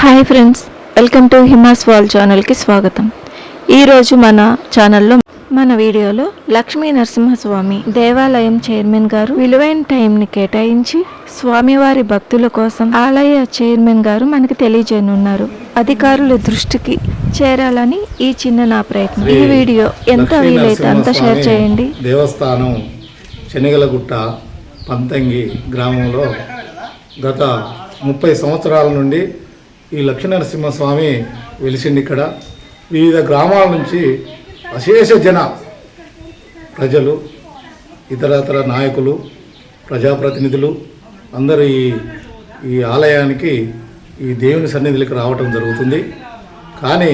Hi friends welcome to హిమాస్ వాల్ ఛానల్కి స్వాగతం. ఈరోజు మన ఛానల్లో మన వీడియోలో లక్ష్మీ నరసింహస్వామి దేవాలయం చైర్మన్ గారు విలువైన టైంని కేటాయించి స్వామివారి భక్తుల కోసం ఆలయ చైర్మన్ గారు మనకి తెలియజేయనున్నారు. అధికారుల దృష్టికి చేరాలని ఈ చిన్న నా ప్రయత్నం. ఈ వీడియో ఎంత వీలైతే అంత షేర్ చేయండి. దేవస్థానం శనగలగుట్ట పంతంగి గ్రామంలో గత ముప్పై సంవత్సరాల నుండి ఈ లక్ష్మీనరసింహస్వామి వెలిసింది ఇక్కడ. వివిధ గ్రామాల నుంచి అశేష జన ప్రజలు ఇతరతర నాయకులు ప్రజాప్రతినిధులు అందరూ ఈ ఈ ఆలయానికి ఈ దేవుని సన్నిధిలోకి రావటం జరుగుతుంది. కానీ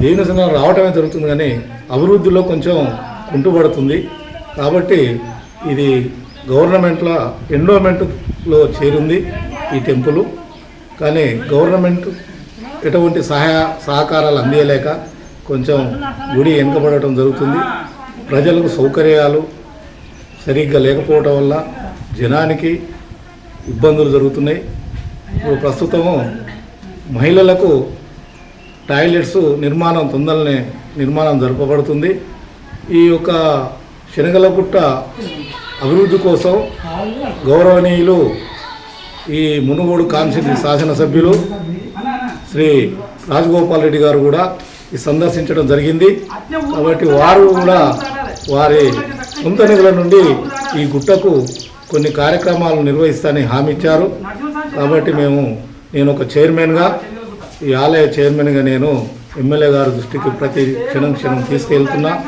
దేవుని సన్నిధి రావటమే జరుగుతుంది కానీ అభివృద్ధిలో కొంచెం కుంటుపడుతుంది. కాబట్టి ఇది గవర్నమెంట్లో ఎండోమెంట్లో చేరింది ఈ టెంపుల్. కానీ గవర్నమెంట్ ఎటువంటి సహాయ సహకారాలు అందియలేక కొంచెం గుడి వెనుకబడటం జరుగుతుంది. ప్రజలకు సౌకర్యాలు సరిగ్గా లేకపోవటం వల్ల జనానికి ఇబ్బందులు జరుగుతున్నాయి. ఇప్పుడు ప్రస్తుతము మహిళలకు టాయిలెట్స్ నిర్మాణం తొందరనే నిర్మాణం జరపబడుతుంది. ఈ యొక్క శనగలగుట్ట అభివృద్ధి కోసం గౌరవనీయులు ఈ మునుగోడు శాసన శాసనసభ్యులు శ్రీ రాజగోపాల్ రెడ్డి గారు కూడా ఈ సందర్శించడం జరిగింది. కాబట్టి వారు కూడా వారి సొంత నిధుల నుండి ఈ గుట్టకు కొన్ని కార్యక్రమాలు నిర్వహిస్తానని హామీ ఇచ్చారు. కాబట్టి మేము నేను ఒక చైర్మన్గా ఈ ఆలయ చైర్మన్గా నేను ఎమ్మెల్యే గారి దృష్టికి ప్రతి క్షణం క్షణం తీసుకెళ్తున్నా.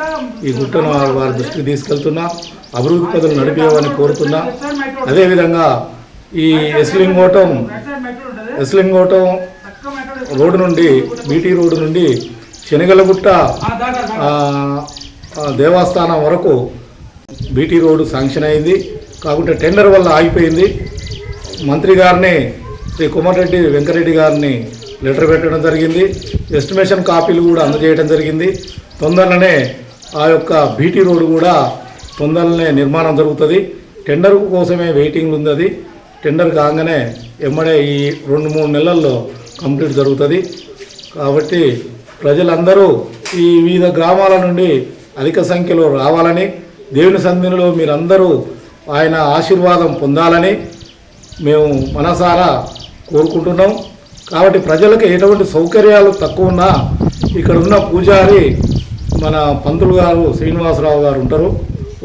ఈ గుట్టను వారి- దృష్టికి తీసుకెళ్తున్నా. అభివృద్ధి పదవులు నడిపేవని కోరుతున్నా. అదేవిధంగా ఈ ఎస్లింగోటం ఎస్లింగోటం రోడ్డు నుండి బీటీ రోడ్డు నుండి శనగలగుట్ట దేవస్థానం వరకు బీటీ రోడ్డు శాంక్షన్ అయింది. కాకుంటే టెండర్ వల్ల ఆగిపోయింది. మంత్రి గారిని శ్రీ కుమారెడ్డి వెంకరెడ్డి గారిని లెటర్ పెట్టడం జరిగింది. ఎస్టిమేషన్ కాపీలు కూడా అందజేయడం జరిగింది. తొందరలోనే ఆ యొక్క బీటీ రోడ్డు కూడా తొందరలోనే నిర్మాణం జరుగుతుంది. టెండర్ కోసమే వెయిటింగ్ ఉంది అది. టెండర్ కాగానే ఎమ్మడే ఈ రెండు మూడు నెలల్లో కంప్లీట్ జరుగుతుంది. కాబట్టి ప్రజలందరూ ఈ వివిధ గ్రామాల నుండి అధిక సంఖ్యలో రావాలని దేవుని సన్నిధిలో మీరందరూ ఆయన ఆశీర్వాదం పొందాలని మేము మనసారా కోరుకుంటున్నాం. కాబట్టి ప్రజలకు ఎటువంటి సౌకర్యాలు తక్కువ ఉన్నా ఇక్కడ ఉన్న పూజారి మన పంతులు గారు శ్రీనివాసరావు గారు ఉంటారు.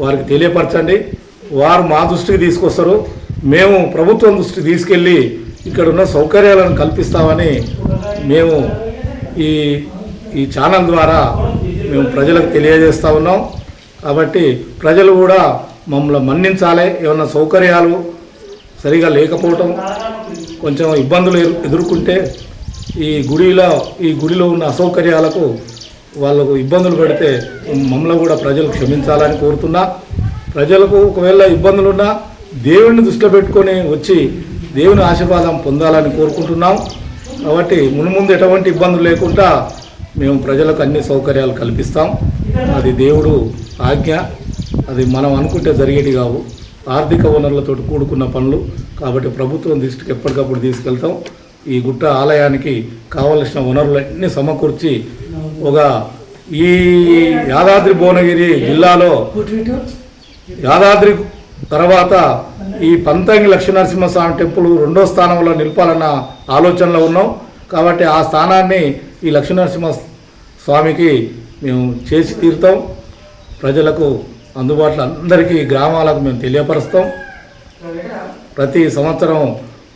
వారికి తెలియపరచండి. వారు మా దృష్టికి తీసుకొస్తారు. మేము ప్రభుత్వం దృష్టికి తీసుకెళ్ళి ఇక్కడ ఉన్న సౌకర్యాలను కల్పిస్తామని మేము ఈ ఈ ఛానల్ ద్వారా మేము ప్రజలకు తెలియజేస్తూ ఉన్నాం. కాబట్టి ప్రజలు కూడా మమ్మల్ని మన్నించాలి. ఏమన్నా సౌకర్యాలు సరిగా లేకపోవటం కొంచెం ఇబ్బందులు ఎదుర్కొంటే ఈ గుడిలో ఈ గుడిలో ఉన్న అసౌకర్యాలకు వాళ్ళకు ఇబ్బందులు పెడితే మమ్మల్ని కూడా ప్రజలు క్షమించాలని కోరుతున్నా. ప్రజలకు ఒకవేళ ఇబ్బందులున్నా దేవుడిని దృష్టిలో పెట్టుకొని వచ్చి దేవుని ఆశీర్వాదం పొందాలని కోరుకుంటున్నాం. కాబట్టి మునుముందు ఎటువంటి ఇబ్బందులు లేకుండా మేము ప్రజలకు అన్ని సౌకర్యాలు కల్పిస్తాం. అది దేవుడు ఆజ్ఞ. అది మనం అనుకుంటే జరిగేటి కావు. ఆర్థిక వనరులతో కూడుకున్న పనులు. కాబట్టి ప్రభుత్వం దృష్టికి ఎప్పటికప్పుడు తీసుకెళ్తాం. ఈ గుట్ట ఆలయానికి కావలసిన వనరులన్నీ సమకూర్చి ఒక ఈ యాదాద్రి భువనగిరి జిల్లాలో యాదాద్రి తర్వాత ఈ పంతంగి లక్ష్మీనరసింహస్వామి టెంపుల్ రెండో స్థానంలో నిలపాలన్న ఆలోచనలో ఉన్నాం. కాబట్టి ఆ స్థానాన్ని ఈ లక్ష్మీనరసింహ స్వామికి మేము చేసి తీరుతాం. ప్రజలకు అందుబాటులో అందరికీ గ్రామాలకు మేము తెలియపరుస్తాం. ప్రతి సంవత్సరం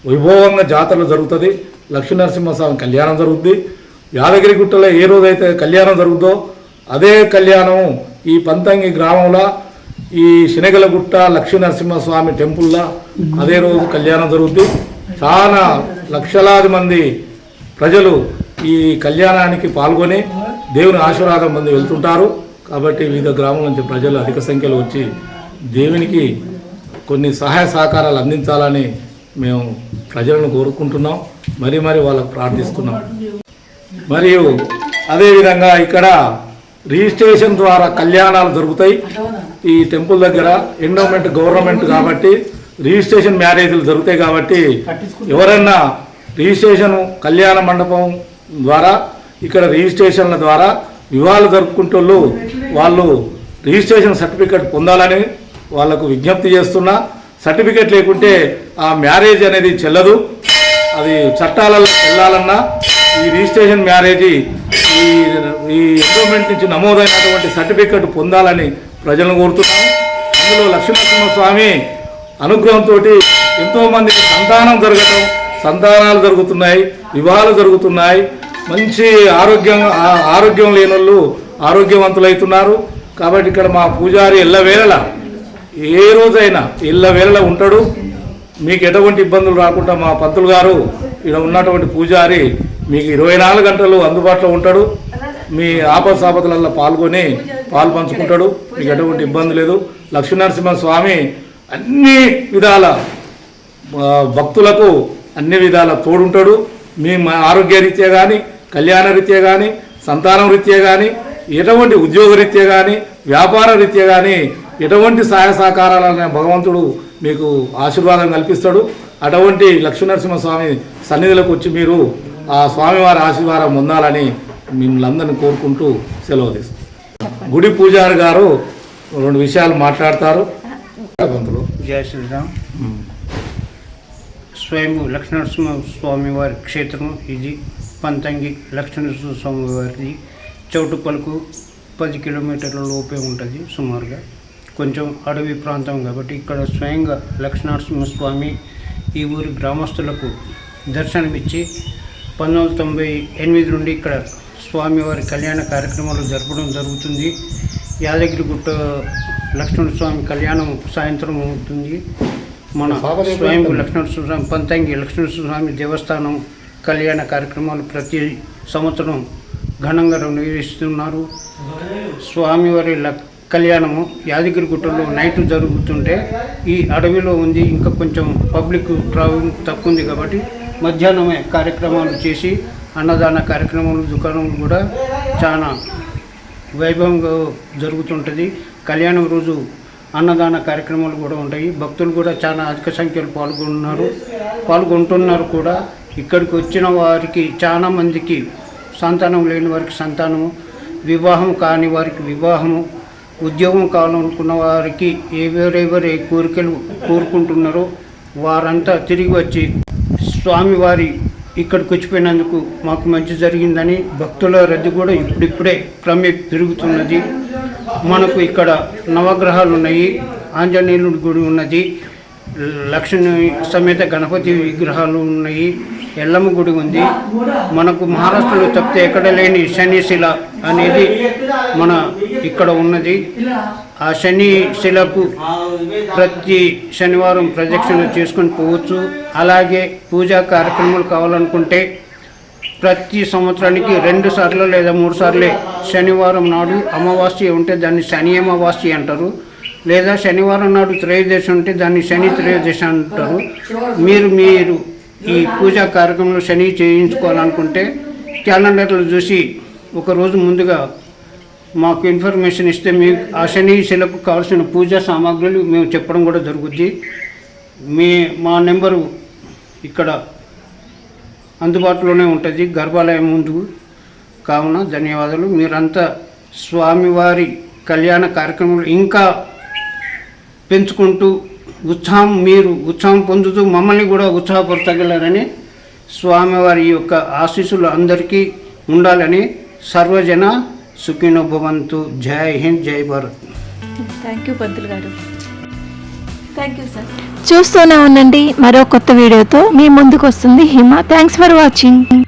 వైభవంగా జాతరలు జరుగుతుంది. లక్ష్మీనరసింహస్వామి కళ్యాణం జరుగుద్ది. యాదగిరి గుట్టలో ఏ రోజైతే కళ్యాణం జరుగుతుందో అదే కళ్యాణం ఈ పంతంగి గ్రామంలో ఈ శనగలగుట్ట లక్ష్మీనరసింహస్వామి టెంపుల్లో అదే రోజు కళ్యాణం జరుగుతూ చాలా లక్షలాది మంది ప్రజలు ఈ కళ్యాణానికి పాల్గొని దేవుని ఆశీర్వాదం మంది వెళ్తుంటారు. కాబట్టి వివిధ గ్రామాల నుంచి ప్రజలు అధిక సంఖ్యలో వచ్చి దేవునికి కొన్ని సహాయ సహకారాలు అందించాలని మేము ప్రజలను కోరుకుంటున్నాం. మరి మరి వాళ్ళకు ప్రార్థిస్తున్నాం. మరియు అదేవిధంగా ఇక్కడ రిజిస్ట్రేషన్ ద్వారా కళ్యాణాలు జరుగుతాయి. ఈ టెంపుల్ దగ్గర ఎండోమెంట్ గవర్నమెంట్ కాబట్టి రిజిస్ట్రేషన్ మ్యారేజ్లు జరుగుతాయి కాబట్టి ఎవరైనా రిజిస్ట్రేషన్ కళ్యాణ మండపం ద్వారా ఇక్కడ రిజిస్ట్రేషన్ల ద్వారా వివాహాలు జరుపుకుంటూ వాళ్ళు రిజిస్ట్రేషన్ సర్టిఫికెట్ పొందాలని వాళ్ళకు విజ్ఞప్తి చేస్తున్నా. సర్టిఫికెట్ లేకుంటే ఆ మ్యారేజ్ అనేది చెల్లదు. అది చట్టాలలో వెళ్ళాలన్నా ఈ రిజిస్ట్రేషన్ మ్యారేజీ ఈ ఈ ఎండోమెంట్ నుంచి నమోదైనటువంటి సర్టిఫికెట్ పొందాలని ప్రజలను కోరుతున్నాం. అందులో లక్ష్మీనరసింహస్వామి అనుగ్రహంతో ఎంతోమంది సంతానం జరగటం సంతానాలు జరుగుతున్నాయి వివాహాలు జరుగుతున్నాయి. మంచి ఆరోగ్యం ఆరోగ్యం లేని వాళ్ళు ఆరోగ్యవంతులవుతున్నారు కాబట్టి ఇక్కడ మా పూజారి ఎల్లవేళల ఏ రోజైనా ఎల్లవేళలా ఉంటాడు. మీకు ఎటువంటి ఇబ్బందులు రాకుండా మా పంతులు గారు ఇక్కడ ఉన్నటువంటి పూజారి మీకు ఇరవై నాలుగు గంటలు అందుబాటులో ఉంటాడు. మీ ఆపద పాల్గొని పాలు పంచుకుంటాడు మీకు ఎటువంటి ఇబ్బంది లేదు. లక్ష్మీనరసింహ స్వామి అన్ని విధాల భక్తులకు అన్ని విధాల తోడుంటాడు. మీ మా ఆరోగ్య రీత్యా కానీ కళ్యాణ రీత్యా కానీ సంతానం రీత్యా కానీ ఎటువంటి ఉద్యోగ రీత్యా కానీ వ్యాపార రీత్యా కానీ ఎటువంటి సహాయ సహకారాలనే భగవంతుడు మీకు ఆశీర్వాదం కల్పిస్తాడు. అటువంటి లక్ష్మీనరసింహ స్వామి సన్నిధిలోకి వచ్చి మీరు ఆ స్వామివారి ఆశీర్వాదం పొందాలని మిమ్మల్ని అందరిని కోరుకుంటూ సెలవు తీసుకుంటాం గుడి పూజారి గారు రెండు విషయాలు మాట్లాడతారు. జయ శ్రీరామ్. స్వయంభూ లక్ష్మణనరసింహ స్వామి వారి క్షేత్రం ఇది. పంతంగి లక్ష్మణనరసింహ స్వామి వారిది. చౌటుపలకు పది కిలోమీటర్ల లోపే ఉంటుంది సుమారుగా. కొంచెం అడవి ప్రాంతం కాబట్టి ఇక్కడ స్వయంగా లక్ష్మణనరసింహ స్వామి ఈ ఊరి గ్రామస్తులకు దర్శనమిచ్చి పంతొమ్మిది వందల తొంభై ఎనిమిది నుండి ఇక్కడ స్వామివారి కళ్యాణ కార్యక్రమాలు జరపడం జరుగుతుంది. యాదగిరిగుట్ట లక్ష్మణ స్వామి కళ్యాణం సాయంత్రం అవుతుంది. మన స్వయం లక్ష్మణ స్వామి పంతంగి లక్ష్మణ స్వామి దేవస్థానం కళ్యాణ కార్యక్రమాలు ప్రతి సంవత్సరం ఘనంగా నిర్వహిస్తున్నారు. స్వామివారి కళ్యాణము యాదగిరిగుట్టలో నైట్ జరుగుతుంటే ఈ అడవిలో ఉంది. ఇంకా కొంచెం పబ్లిక్ ట్రావెలింగ్ తక్కువ ఉంది కాబట్టి మధ్యాహ్నమే కార్యక్రమాలు చేసి అన్నదాన కార్యక్రమాలు దుకాణాలు కూడా చాలా వైభవంగా జరుగుతుంటుంది. కళ్యాణం రోజు అన్నదాన కార్యక్రమాలు కూడా ఉంటాయి. భక్తులు కూడా చాలా అధిక సంఖ్యలో పాల్గొన్నారు. పాల్గొంటున్నారు కూడా. ఇక్కడికి వచ్చిన వారికి చాలా మందికి సంతానం లేని వారికి సంతానము వివాహం కాని వారికి వివాహము ఉద్యోగం కావాలనుకున్న వారికి ఎవరెవరు కోరికలు కోరుకుంటున్నారో వారంతా తిరిగి వచ్చి స్వామివారి ఇక్కడికి వచ్చిపోయినందుకు మాకు మంచి జరిగిందని భక్తుల రద్దీ కూడా ఇప్పుడిప్పుడే క్రమే పెరుగుతున్నది మనకు ఇక్కడ నవగ్రహాలు ఉన్నాయి. ఆంజనేయుడి గుడి ఉన్నది. లక్ష్మీ సమేత గణపతి విగ్రహాలు ఉన్నాయి. ఎల్లమ్మ గుడి ఉంది. మనకు మహారాష్ట్రలో తప్పితే ఎక్కడ లేని శనిశిల అనేది మన ఇక్కడ ఉన్నది. ఆ శని శిలకు ప్రతి శనివారం ప్రదక్షిణ చేసుకొని పోవచ్చు. అలాగే పూజా కార్యక్రమాలు కావాలనుకుంటే ప్రతి సంవత్సరానికి రెండు సార్లు లేదా మూడు సార్లే శనివారం నాడు అమావాస్య ఉంటే దాన్ని శని అమావాస్య అంటారు. లేదా శనివారం నాడు త్రయోదశి ఉంటే దాన్ని శని త్రయోదశి అంటారు. మీరు మీరు ఈ పూజా కార్యక్రమంలో శని చేయించుకోవాలనుకుంటే క్యాలెండర్లు చూసి ఒక రోజు ముందుగా మాకు ఇన్ఫర్మేషన్ ఇస్తే మేము ఆ శని శిలకు కావాల్సిన పూజా సామాగ్రులు మేము చెప్పడం కూడా జరుగుద్ది. మీ మా నెంబరు ఇక్కడ అందుబాటులోనే ఉంటుంది. గర్భాలయం ముందు కావున ధన్యవాదాలు. మీరంతా స్వామివారి కళ్యాణ కార్యక్రమాలు ఇంకా పెంచుకుంటూ ఉత్సాహం మీరు ఉత్సాహం పొందుతూ మమ్మల్ని కూడా ఉత్సాహపరచగలరని స్వామివారి యొక్క ఆశీస్సులు అందరికీ ఉండాలని సర్వజన సుఖినో భవంతు. జై హింద్ జై భారత్. థ్యాంక్ యూ పంతులు గారు. థ్యాంక్ యూ సార్ చూస్తూనే ఉండండి. మరో కొత్త వీడియోతో మీ ముందుకు వస్తుంది హిమ. Thanks for watching